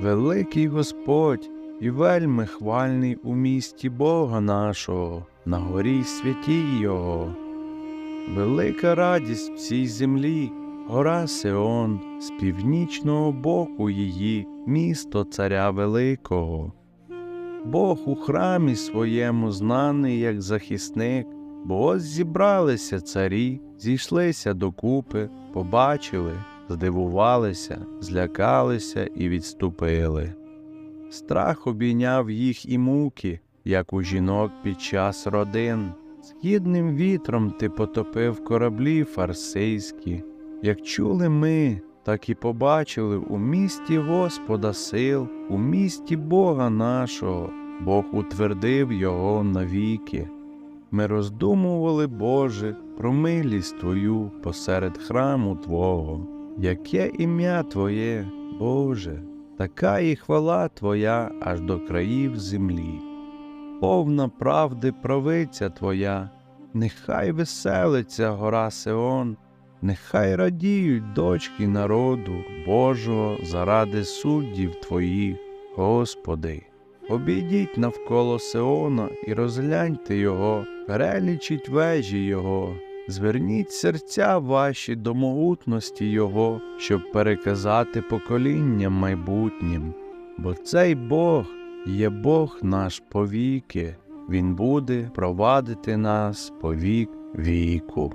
великий Господь і вельми хвальний у місті Бога нашого, на горі святій Його. Велика радість в цій землі, гора Сеон, з північного боку її, місто Царя Великого. Бог у храмі своєму знаний як захисник, бо ось зібралися царі, зійшлися докупи, побачили, здивувалися, злякалися і відступили. Страх обійняв їх і муки, як у жінок під час родин. Східним вітром ти потопив кораблі фарсейські. Як чули ми, так і побачили у місті Господа сил, у місті Бога нашого, Бог утвердив його навіки. Ми роздумували, Боже, про милість Твою посеред храму Твого. Яке ім'я Твоє, Боже, така і хвала Твоя аж до країв землі. Повна правди правиця Твоя, нехай веселиться гора Сеон, нехай радіють дочки народу Божого заради суддів Твоїх, Господи. Обійдіть навколо Сеона і розгляньте його, перелічіть вежі його, зверніть серця ваші до могутності Його, щоб переказати поколінням майбутнім. Бо цей Бог є Бог наш повіки, Він буде провадити нас по вік віку.